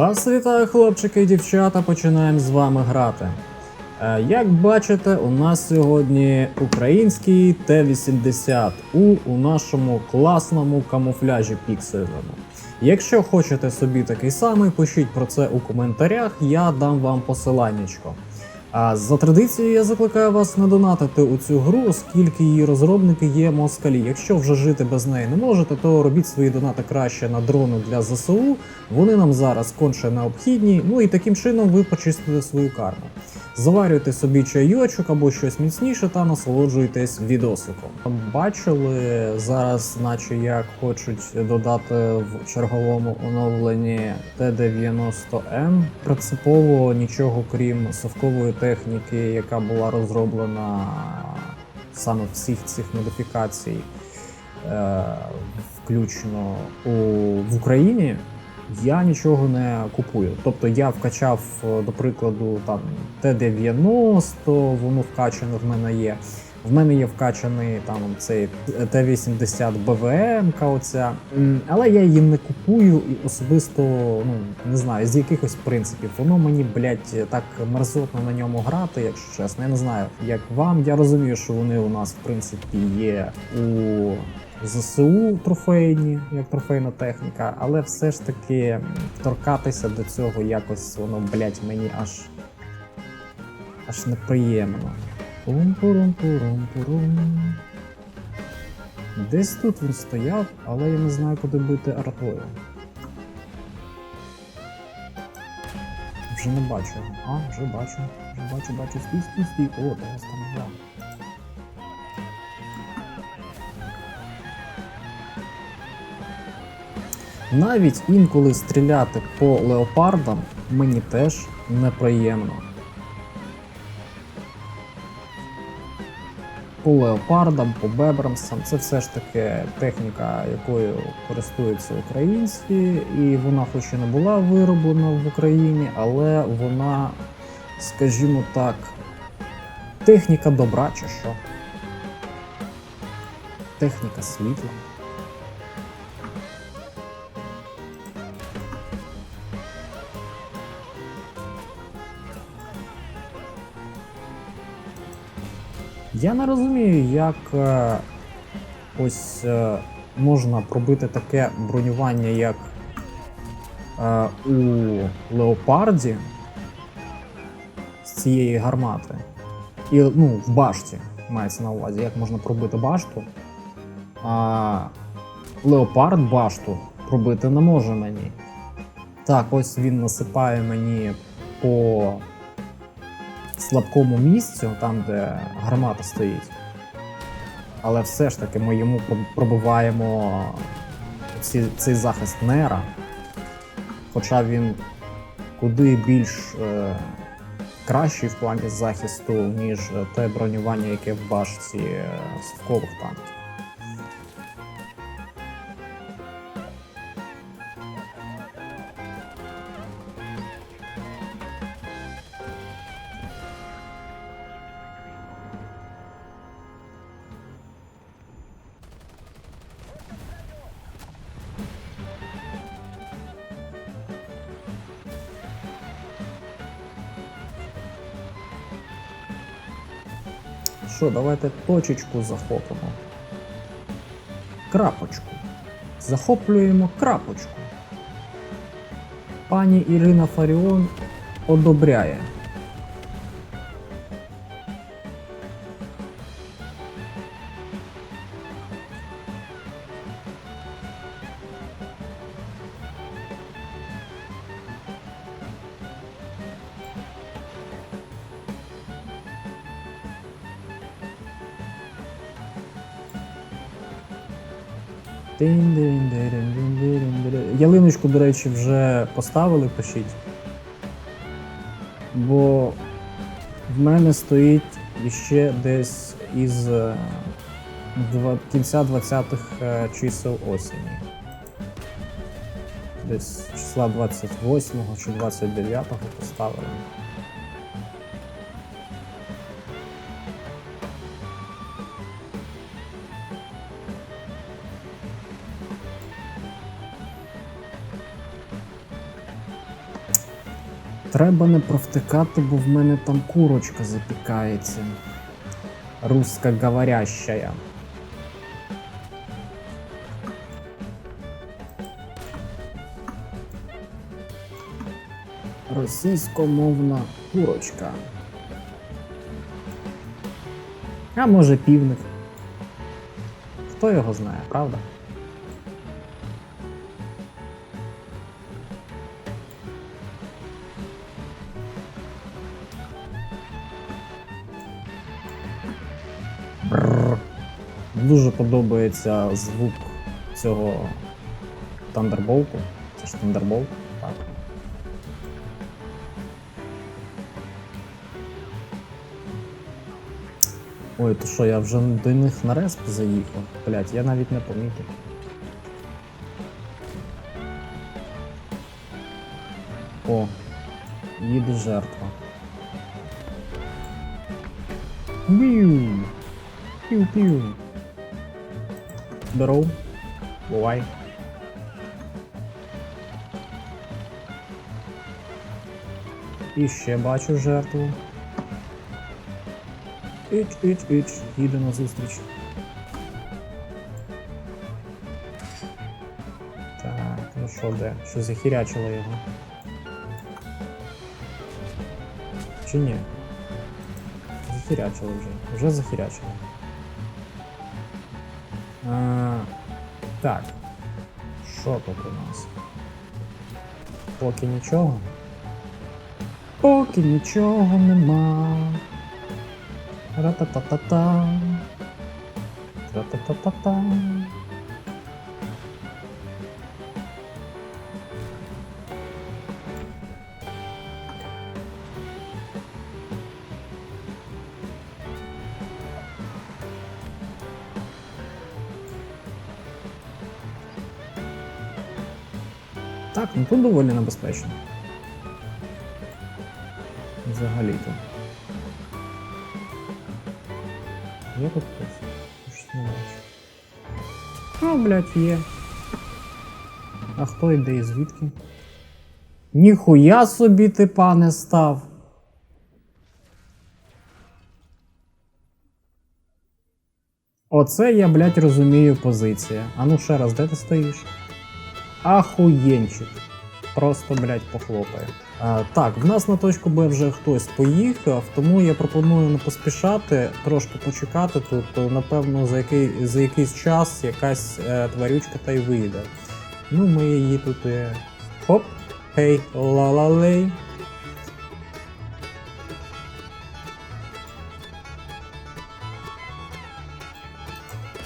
Вас вітаю, хлопчики і дівчата. Починаємо з вами грати. Е, Як бачите, у нас сьогодні український Т-80 у, у нашому класному камуфляжі піксельному. Якщо хочете собі такий самий, пишіть про це у коментарях, я дам вам посиланнячко. А за традицією я закликаю вас не донатити у цю гру, оскільки її розробники є москалі. Якщо вже жити без неї не можете, то робіть свої донати краще на дрони для ЗСУ. Вони нам зараз конче необхідні. Ну і таким чином ви почистите свою карму. Заварюйте собі чайочок або щось міцніше та насолоджуйтесь відосиком. Бачили зараз, наче як хочуть додати в черговому оновленні Т-90М. Принципово нічого крім совкової техніки, яка була розроблена саме всіх цих модифікацій, е, включно у, в Україні. Я нічого не купую. Тобто я вкачав, е, до прикладу, там Т-90, воно вкачане в мене є. В мене є вкачаний там цей Т-80 БВМ, оця. Але я її не купую і особисто, ну не знаю, з якихось принципів. Воно мені, блядь, так мерзотно на ньому грати, якщо чесно. Я не знаю, як вам. Я розумію, що вони у нас, в принципі, є у ЗСУ трофейні, як трофейна техніка, але все ж таки торкатися до цього якось воно, блядь, мені аж аж неприємно. Пум-пурум-пурум-пурум. Десь тут він стояв, але я не знаю, куди бити артою. Вже не бачу. А, вже бачу. Вже бачу, бачу. Стій, стій, стій. О, та там два. Навіть інколи стріляти по леопардам мені теж неприємно. По леопардам, по бебрамсам це все ж таки техніка, якою користуються українці, і вона, хоч і не була вироблена в Україні, але вона, скажімо так, техніка добра чи що. Техніка світла. Я не розумію, як е, ось е, можна пробити таке бронювання, як е, у леопарді з цієї гармати. І ну, в башті мається на увазі, як можна пробити башту. А леопард башту пробити не може мені. Так, ось він насипає мені по слабкому місцю, там, де гармата стоїть. Але все ж таки ми йому пробиваємо ці, цей захист Нера. Хоча він куди більш е, кращий в плані захисту, ніж те бронювання, яке в башці е, совкових танків. Що, давайте точечку захопимо. Крапочку. Захоплюємо крапочку. Пані Ірина Фаріон одобряє. Ялиночку, до речі, вже поставили, пишіть. Бо в мене стоїть іще десь із е, кінця 20-х е, чисел осені. Десь числа 28 чи 29 поставили. Треба не провтикати, бо в мене там курочка запікається. Русскоговорящая. Російськомовна курочка. А може півник. Хто його знає, правда? Бррр. Дуже подобається звук цього тандерболту. Це ж тандерболт, так. Ой, то що, я вже до них на респ заїхав? Блять, я навіть не помітив. О, їде жертва. Бію! Пів-пів. Здоров. Бувай. І ще бачу жертву. Іч, іч, іч, їде на зустріч. Так, ну що де? Що захірячило його? Чи ні? Захірячило вже. Вже захірячило. А, так. Що тут у нас? Поки нічого. Поки нічого нема. Ра-та-та-та-та. Ра-та-та-та-та. Так, ну тут доволі небезпечно. Взагалі-то. Є тут хтось? Не бачу. А, блядь, є. А хто йде і звідки? Ніхуя собі ти пане став. Оце я, блядь, розумію позиція. А ну ще раз, де ти стоїш? Ахуєнчик. Просто, блядь, похлопає. А, так, в нас на точку Б вже хтось поїхав, тому я пропоную не поспішати, трошки почекати тут. Напевно, за який, за якийсь час якась е, тварючка та й вийде. Ну, ми її тут. Е, хоп, хей, ла-ла-лей.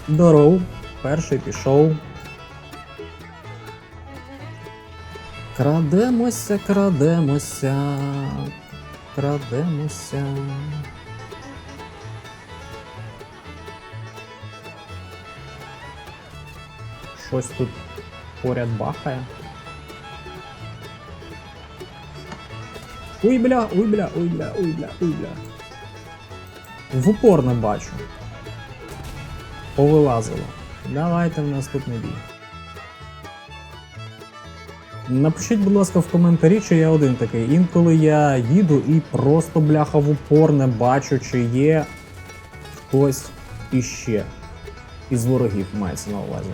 Здоров, перший пішов. Крадемося, крадемося, крадемося. Щось тут поряд бахає. Уй бля, уй бля, уй бля, уй бля, уй бля. В упор не бачу. Повилазило. Давайте в наступний бій. Напишіть, будь ласка, в коментарі, чи я один такий. Інколи я їду і просто бляха в упор не бачу, чи є хтось іще. Із ворогів мається на увазі.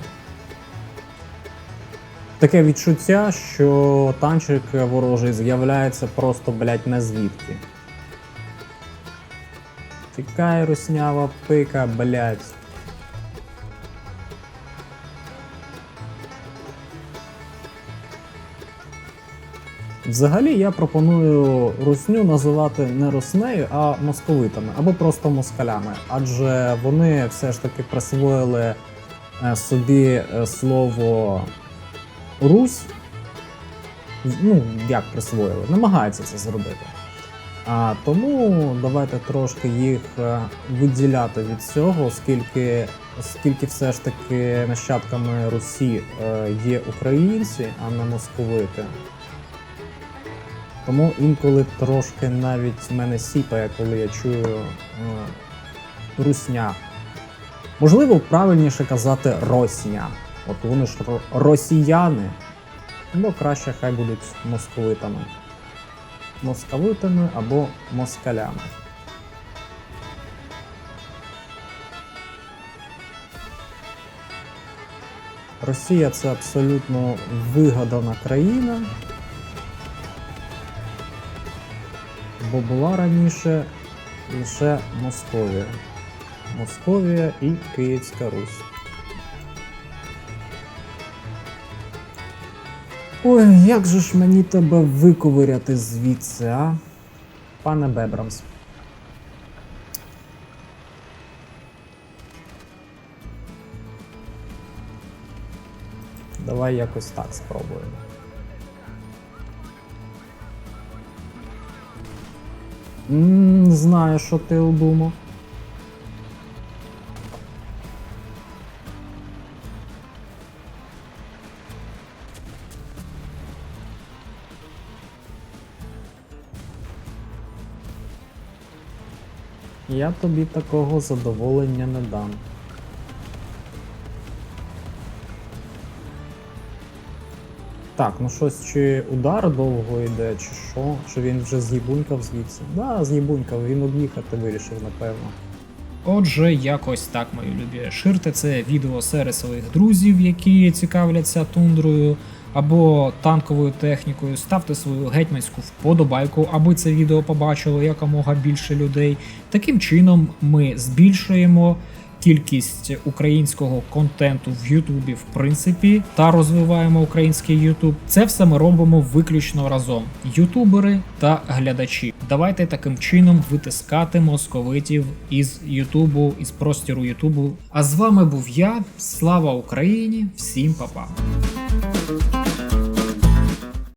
Таке відчуття, що танчик ворожий з'являється просто, блять, не звідки. Тікай, руснява пика, блять. Взагалі я пропоную русню називати не руснею, а московитами або просто москалями, адже вони все ж таки присвоїли е, собі е, слово Русь. Ну, як присвоїли, намагаються це зробити. А тому давайте трошки їх е, виділяти від цього, оскільки, оскільки все ж таки нащадками Русі є українці, а не московити. Тому інколи трошки навіть мене сіпає, коли я чую е, русня. Можливо, правильніше казати росня. От вони ж росіяни, ну краще хай будуть московитами. московитами або москалями. Росія це абсолютно вигадана країна, бо була раніше лише Московія. Московія і Київська Русь. Ой, як же ж мені тебе виковиряти звідси, а? Пане Бебрамс. Давай якось так спробуємо. М, Знаю, що ти удумав. Я тобі такого задоволення не дам. Так, ну щось чи удар довго йде, чи що? Чи він вже з'їбунькав звідси? Да, з'їбунькав, він об'їхати вирішив, напевно. Отже, якось так, мої любі. Ширте це відео серед своїх друзів, які цікавляться тундрою або танковою технікою. Ставте свою гетьманську вподобайку, аби це відео побачило якомога більше людей. Таким чином ми збільшуємо кількість українського контенту в Ютубі, в принципі, та розвиваємо український Ютуб. Це все ми робимо виключно разом. Ютубери та глядачі. Давайте таким чином витискати московитів із Ютубу, із простіру Ютубу. А з вами був я. Слава Україні! Всім па-па!